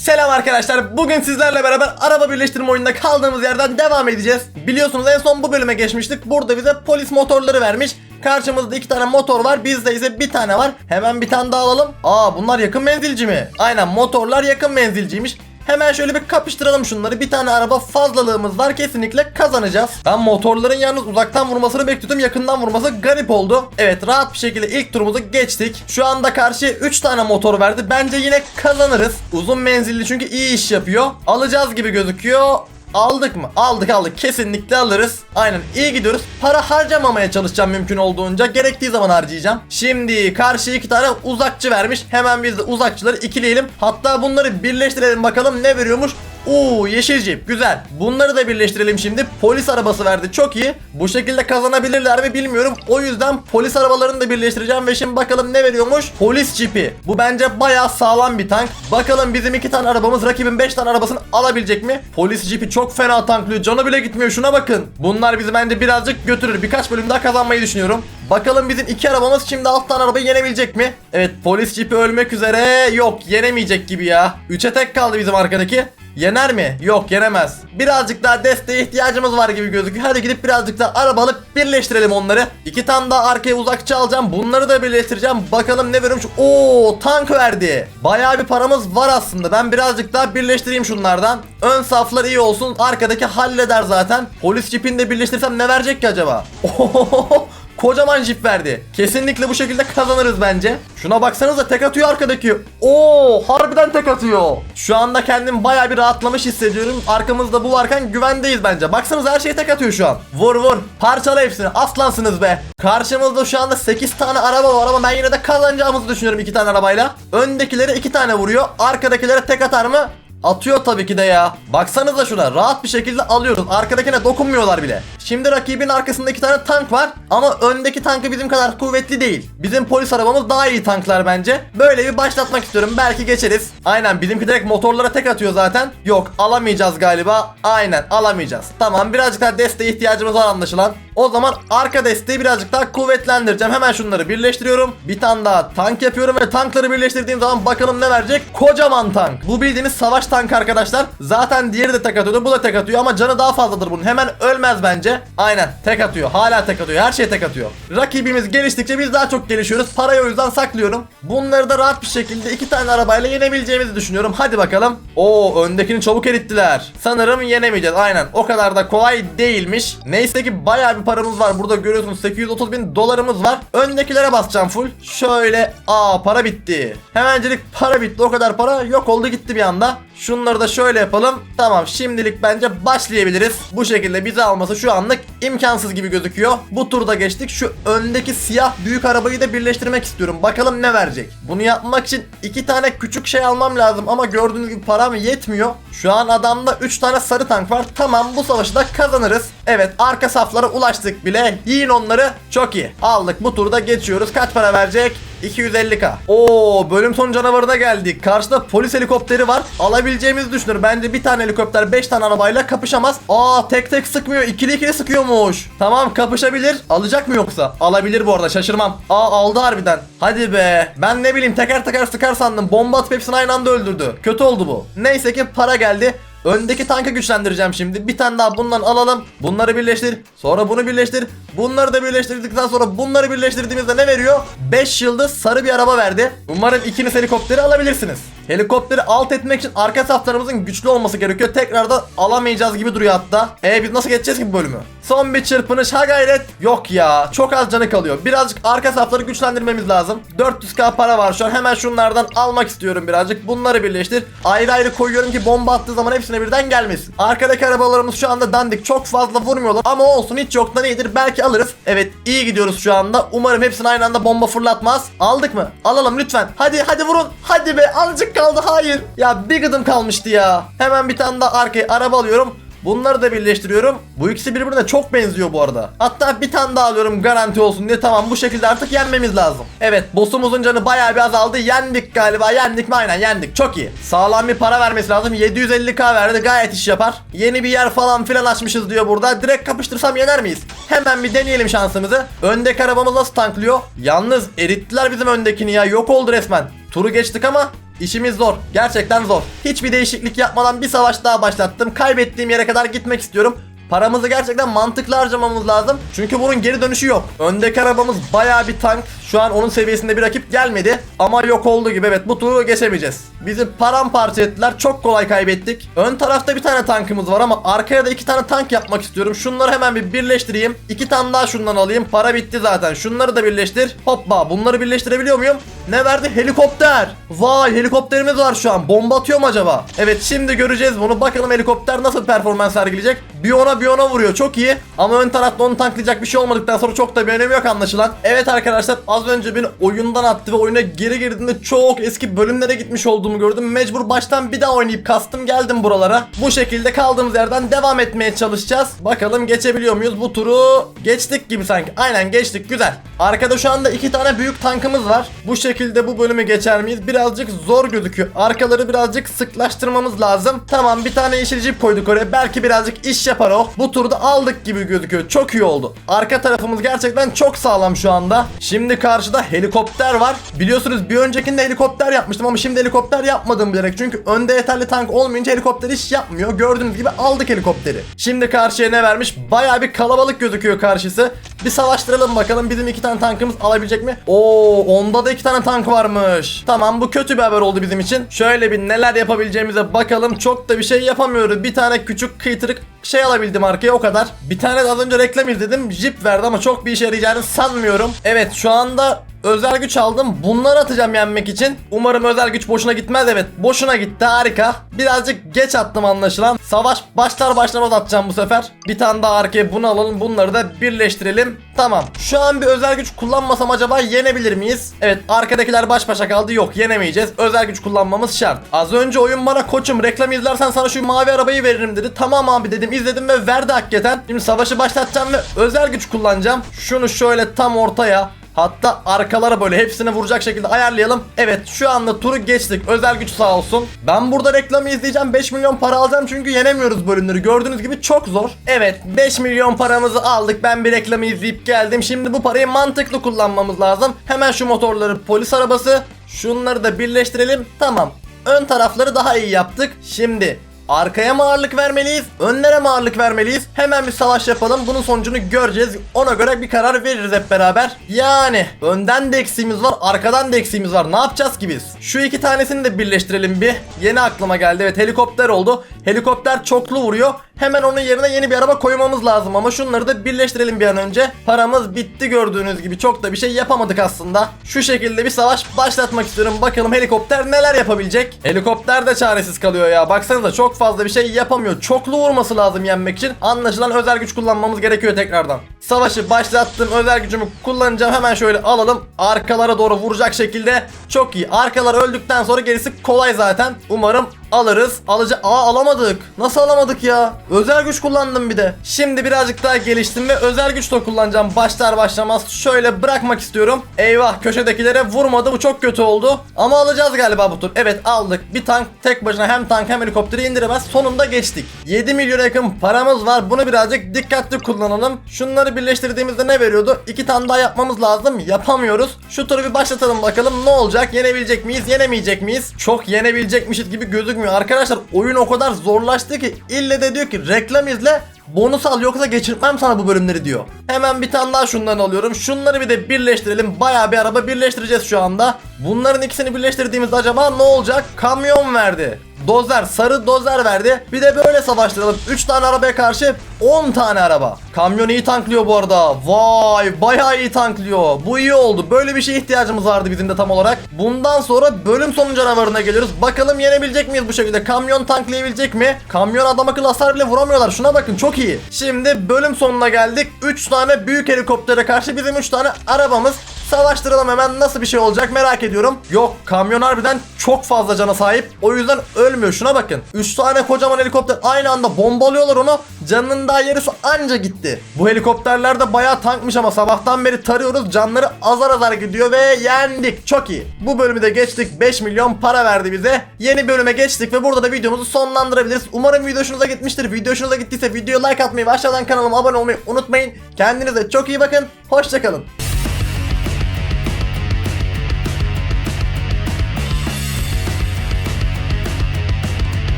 Selam arkadaşlar. Bugün sizlerle beraber araba birleştirme oyununda kaldığımız yerden devam edeceğiz. Biliyorsunuz en son bu bölüme geçmiştik. Burada bize polis motorları vermiş. Karşımızda iki tane motor var. Bizde ise bir tane var. Hemen bir tane daha alalım. Aa bunlar yakın menzilci mi? Aynen motorlar yakın menzilciymiş. Hemen şöyle bir kapıştıralım şunları. Bir tane araba fazlalığımız var. Kesinlikle kazanacağız. Ben motorların yalnız uzaktan vurmasını bekliyordum. Yakından vurması garip oldu. Evet rahat bir şekilde ilk turumuzu geçtik. Şu anda karşıya 3 tane motor verdi. Bence yine kazanırız. Uzun menzilli çünkü iyi iş yapıyor. Alacağız gibi gözüküyor. Aldık mı? Aldık aldık. Kesinlikle alırız. Aynen iyi gidiyoruz. Para harcamamaya çalışacağım mümkün olduğunca. Gerektiği zaman harcayacağım. Şimdi karşıya iki tane uzakçı vermiş. Hemen biz de uzakçıları ikileyelim. Hatta bunları birleştirelim bakalım ne veriyormuş. Oo yeşil cip güzel. Bunları da birleştirelim şimdi. Polis arabası verdi çok iyi. Bu şekilde kazanabilirler mi bilmiyorum. O yüzden polis arabalarını da birleştireceğim ve şimdi bakalım ne veriyormuş. Polis cipi. Bu bence bayağı sağlam bir tank. Bakalım bizim iki tane arabamız rakibin 5 tane arabasını alabilecek mi? Polis cipi çok fena tanklıyor. Canı bile gitmiyor şuna bakın. Bunlar bizi bence birazcık götürür. Birkaç bölüm daha kazanmayı düşünüyorum. Bakalım bizim iki arabamız şimdi alt tane arabayı yenebilecek mi? Evet polis cipi ölmek üzere. Yok yenemeyecek gibi ya. 3'e tek kaldı bizim arkadaki. Yener mi? Yok yenemez. Birazcık daha desteğe ihtiyacımız var gibi gözüküyor. Hadi gidip birazcık daha araba alıp birleştirelim onları. İki tane daha arkaya uzakçı alacağım. Bunları da birleştireceğim. Bakalım ne veriyormuş. Oo tank verdi. Bayağı bir paramız var aslında. Ben birazcık daha birleştireyim şunlardan. Ön saflar iyi olsun. Arkadaki halleder zaten. Polis cipini de birleştirsem ne verecek ki acaba? Ohohoho. Kocaman jip verdi. Kesinlikle bu şekilde kazanırız bence. Şuna baksanıza tek atıyor arkadaki. Oo, harbiden tek atıyor. Şu anda kendim baya bir rahatlamış hissediyorum. Arkamızda bu varken güvendeyiz bence. Baksanıza her şey tek atıyor şu an. Vur vur. Parçala hepsini. Aslansınız be. Karşımızda şu anda 8 tane araba var ama ben yine de kazanacağımızı düşünüyorum 2 tane arabayla. Öndekilere 2 tane vuruyor. Arkadakilere tek atar mı? Atıyor tabii ki de ya. Baksanıza şuna rahat bir şekilde alıyoruz. Arkadakine dokunmuyorlar bile. Şimdi rakibin arkasında iki tane tank var. Ama öndeki tankı bizim kadar kuvvetli değil. Bizim polis arabamız daha iyi tanklar bence. Böyle bir başlatmak istiyorum. Belki geçeriz. Aynen bizimki direkt motorlara tek atıyor zaten. Yok alamayacağız galiba. Aynen alamayacağız. Tamam birazcık daha desteğe ihtiyacımız var anlaşılan. O zaman arka desteği birazcık daha kuvvetlendireceğim. Hemen şunları birleştiriyorum. Bir tane daha tank yapıyorum ve tankları birleştirdiğim zaman bakalım ne verecek? Kocaman tank. Bu bildiğiniz savaş tankı arkadaşlar. Zaten diğeri de tek atıyordu. Bu da tek atıyor ama canı daha fazladır bunun. Hemen ölmez bence. Aynen tek atıyor. Hala tek atıyor. Her şey tek atıyor. Rakibimiz geliştikçe biz daha çok gelişiyoruz. Parayı o yüzden saklıyorum. Bunları da rahat bir şekilde iki tane arabayla yenebileceğimizi düşünüyorum. Hadi bakalım. Oo öndekini çabuk erittiler. Sanırım yenemeyeceğiz. Aynen. O kadar da kolay değilmiş. Neyse ki bayağı bir paramız var. Burada görüyorsunuz 830 bin dolarımız var. Öndekilere basacağım full. Şöyle. Aa para bitti. Hemencilik para bitti. O kadar para yok oldu gitti bir anda. Şunları da şöyle yapalım. Tamam şimdilik bence başlayabiliriz. Bu şekilde bizi alması şu anlık imkansız gibi gözüküyor. Bu turda geçtik. Şu öndeki siyah büyük arabayı da birleştirmek istiyorum. Bakalım ne verecek. Bunu yapmak için iki tane küçük şey almam lazım ama gördüğünüz gibi param yetmiyor. Şu an adamda 3 tane sarı tank var. Tamam bu savaşı da kazanırız. Evet arka saflara ulaştık bile. Yiyin onları. Çok iyi. Aldık bu turda geçiyoruz. Kaç para verecek? 250k. Oo bölüm son canavarına geldik. Karşıda polis helikopteri var. Alabileceğimizi düşünüyorum. Bence bir tane helikopter 5 tane arabayla kapışamaz. Aa tek tek sıkmıyor. ikili ikili sıkıyormuş. Tamam kapışabilir. Alacak mı yoksa? Alabilir bu arada şaşırmam. Aa aldı harbiden. Hadi be. Ben ne bileyim teker teker sıkar sandım. Bomba atıp hepsini aynı anda öldürdü. Kötü oldu bu. Neyse ki para geldi. Öndeki tankı güçlendireceğim şimdi. Bir tane daha bundan alalım. Bunları birleştir. Sonra bunu birleştir. Bunları da birleştirdikten sonra bunları birleştirdiğimizde ne veriyor? 5 yıldız sarı bir araba verdi. Umarım ikiniz helikopteri alabilirsiniz. Helikopteri alt etmek için arka saflarımızın güçlü olması gerekiyor. Tekrardan alamayacağız gibi duruyor hatta. E biz nasıl geçeceğiz ki bu bölümü? Son bir çırpınış ha gayret. Yok ya çok az canı kalıyor. Birazcık arka safları güçlendirmemiz lazım. 400k para var şu an. Hemen şunlardan almak istiyorum birazcık. Bunları birleştir. Ayrı ayrı koyuyorum ki bomba attığı zaman hepsine birden gelmesin. Arkadaki arabalarımız şu anda dandik. Çok fazla vurmuyorlar. Ama olsun hiç yoktan iyidir. Belki alırız. Evet iyi gidiyoruz şu anda. Umarım hepsini aynı anda bomba fırlatmaz. Aldık mı? Alalım lütfen. Hadi hadi vurun. Hadi be azıcık kaldı. Hayır. Ya bir gıdım kalmıştı ya. Hemen bir tane daha arkaya araba alıyorum. Bunları da birleştiriyorum. Bu ikisi birbirine çok benziyor bu arada. Hatta bir tane daha alıyorum garanti olsun diye. Tamam bu şekilde artık yenmemiz lazım. Evet boss'umuzun canı bayağı bir azaldı. Yendik galiba. Yendik mi? Aynen yendik. Çok iyi. Sağlam bir para vermesi lazım. 750k verdi. Gayet iş yapar. Yeni bir yer falan filan açmışız diyor burada. Direkt kapıştırsam yener miyiz? Hemen bir deneyelim şansımızı. Öndeki arabamız nasıl tanklıyor? Yalnız erittiler bizim öndekini ya. Yok oldu resmen. Turu geçtik ama İşimiz zor. Gerçekten zor. Hiçbir değişiklik yapmadan bir savaş daha başlattım. Kaybettiğim yere kadar gitmek istiyorum. Paramızı gerçekten mantıklı harcamamız lazım. Çünkü bunun geri dönüşü yok. Öndeki arabamız baya bir tank. Şu an onun seviyesinde bir rakip gelmedi. Ama yok olduğu gibi evet bu turu geçemeyeceğiz. Bizi paramparça ettiler. Çok kolay kaybettik. Ön tarafta bir tane tankımız var ama arkaya da iki tane tank yapmak istiyorum. Şunları hemen bir birleştireyim. İki tane daha şundan alayım. Para bitti zaten. Şunları da birleştir. Hoppa bunları birleştirebiliyor muyum? Ne verdi? Helikopter. Vay helikopterimiz var şu an. Bomba atıyor mu acaba? Evet şimdi göreceğiz bunu. Bakalım helikopter nasıl performans sergileyecek. Bir ona bir ona vuruyor. Çok iyi. Ama ön tarafta onu tanklayacak bir şey olmadıktan sonra çok da bir önemi yok anlaşılan. Evet arkadaşlar önce beni oyundan attı ve oyuna geri girdiğinde çok eski bölümlere gitmiş olduğumu gördüm. Mecbur baştan bir daha oynayıp kastım geldim buralara. Bu şekilde kaldığımız yerden devam etmeye çalışacağız. Bakalım geçebiliyor muyuz bu turu? Geçtik gibi sanki. Aynen geçtik güzel. Arkada şu anda iki tane büyük tankımız var. Bu şekilde bu bölümü geçer miyiz? Birazcık zor gözüküyor. Arkaları birazcık sıklaştırmamız lazım. Tamam bir tane yeşil jip koyduk oraya. Belki birazcık iş yapar o. Bu turda aldık gibi gözüküyor. Çok iyi oldu. Arka tarafımız gerçekten çok sağlam şu anda. Şimdi karşıda helikopter var. Biliyorsunuz bir öncekinde helikopter yapmıştım ama şimdi helikopter yapmadım bilerek. Çünkü önde yeterli tank olmayınca helikopter iş yapmıyor. Gördüğünüz gibi aldık helikopteri. Şimdi karşıya ne vermiş? Baya bir kalabalık gözüküyor karşısı. Bir savaştıralım bakalım bizim iki tane tankımız alabilecek mi? Oo onda da iki tane tank varmış. Tamam bu kötü bir haber oldu bizim için. Şöyle bir neler yapabileceğimize bakalım. Çok da bir şey yapamıyoruz. Bir tane küçük kıytırık şey alabildim arkaya o kadar. Bir tane de az önce reklam izledim. Jeep verdi ama çok bir işe yarayacağını sanmıyorum. Evet şu anda özel güç aldım. Bunları atacağım yenmek için. Umarım özel güç boşuna gitmez. Evet boşuna gitti harika. Birazcık geç attım anlaşılan. Savaş başlar başlamaz atacağım bu sefer. Bir tane daha arkaya bunu alalım. Bunları da birleştirelim. Tamam. Şu an bir özel güç kullanmasam acaba yenebilir miyiz? Evet arkadakiler baş başa kaldı. Yok yenemeyeceğiz. Özel güç kullanmamız şart. Az önce oyun bana koçum reklam izlersen sana şu mavi arabayı veririm dedi. Tamam abi dedim izledim ve verdi hakikaten. Şimdi savaşı başlatacağım ve özel güç kullanacağım. Şunu şöyle tam ortaya Hatta arkalara böyle hepsini vuracak şekilde ayarlayalım. Evet şu anda turu geçtik. Özel güç sağ olsun. Ben burada reklamı izleyeceğim. 5 milyon para alacağım çünkü yenemiyoruz bölümleri. Gördüğünüz gibi çok zor. Evet 5 milyon paramızı aldık. Ben bir reklamı izleyip geldim. Şimdi bu parayı mantıklı kullanmamız lazım. Hemen şu motorları polis arabası. Şunları da birleştirelim. Tamam. Ön tarafları daha iyi yaptık. Şimdi Arkaya mı ağırlık vermeliyiz? Önlere mi ağırlık vermeliyiz? Hemen bir savaş yapalım. Bunun sonucunu göreceğiz. Ona göre bir karar veririz hep beraber. Yani önden de eksiğimiz var, arkadan da eksiğimiz var. Ne yapacağız ki biz? Şu iki tanesini de birleştirelim bir. Yeni aklıma geldi. Evet helikopter oldu. Helikopter çoklu vuruyor. Hemen onun yerine yeni bir araba koymamız lazım ama şunları da birleştirelim bir an önce. Paramız bitti gördüğünüz gibi. Çok da bir şey yapamadık aslında. Şu şekilde bir savaş başlatmak istiyorum. Bakalım helikopter neler yapabilecek? Helikopter de çaresiz kalıyor ya. Baksanıza çok fazla bir şey yapamıyor. Çoklu vurması lazım yenmek için. Anlaşılan özel güç kullanmamız gerekiyor tekrardan. Savaşı başlattım. Özel gücümü kullanacağım. Hemen şöyle alalım. Arkalara doğru vuracak şekilde. Çok iyi. Arkalar öldükten sonra gerisi kolay zaten. Umarım alırız. Alıcı Aa alamadık. Nasıl alamadık ya? Özel güç kullandım bir de. Şimdi birazcık daha geliştim ve özel güç de kullanacağım. Başlar başlamaz şöyle bırakmak istiyorum. Eyvah köşedekilere vurmadı. Bu çok kötü oldu. Ama alacağız galiba bu tur. Evet aldık. Bir tank tek başına hem tank hem helikopteri indiremez. Sonunda geçtik. 7 milyon yakın paramız var. Bunu birazcık dikkatli kullanalım. Şunları birleştirdiğimizde ne veriyordu? İki tane daha yapmamız lazım. Yapamıyoruz. Şu turu bir başlatalım bakalım ne olacak? Yenebilecek miyiz? Yenemeyecek miyiz? Çok yenebilecekmişiz gibi gözükmüyor. Arkadaşlar oyun o kadar zorlaştı ki ille de diyor ki reklam izle bonus al yoksa geçirtmem sana bu bölümleri diyor. Hemen bir tane daha şundan alıyorum. Şunları bir de birleştirelim. Bayağı bir araba birleştireceğiz şu anda. Bunların ikisini birleştirdiğimizde acaba ne olacak? Kamyon verdi. Dozer, sarı dozer verdi. Bir de böyle savaştıralım. 3 tane arabaya karşı 10 tane araba. Kamyon iyi tanklıyor bu arada. Vay bayağı iyi tanklıyor. Bu iyi oldu. Böyle bir şeye ihtiyacımız vardı bizim de tam olarak. Bundan sonra bölüm sonu canavarına geliyoruz. Bakalım yenebilecek miyiz bu şekilde? Kamyon tanklayabilecek mi? Kamyon adam akıllı hasar bile vuramıyorlar. Şuna bakın çok iyi. Şimdi bölüm sonuna geldik. 3 tane büyük helikoptere karşı bizim 3 tane arabamız. Savaştıralım hemen nasıl bir şey olacak merak ediyorum. Yok kamyon harbiden çok fazla cana sahip. O yüzden ölmüyor şuna bakın. 3 tane kocaman helikopter aynı anda bombalıyorlar onu. Canının daha yarısı anca gitti. Bu helikopterler de bayağı tankmış ama sabahtan beri tarıyoruz. Canları azar azar gidiyor ve yendik. Çok iyi. Bu bölümü de geçtik. 5 milyon para verdi bize. Yeni bölüme geçtik ve burada da videomuzu sonlandırabiliriz. Umarım video hoşunuza gitmiştir. Video hoşunuza gittiyse videoya like atmayı ve aşağıdan kanalıma abone olmayı unutmayın. Kendinize çok iyi bakın. Hoşçakalın.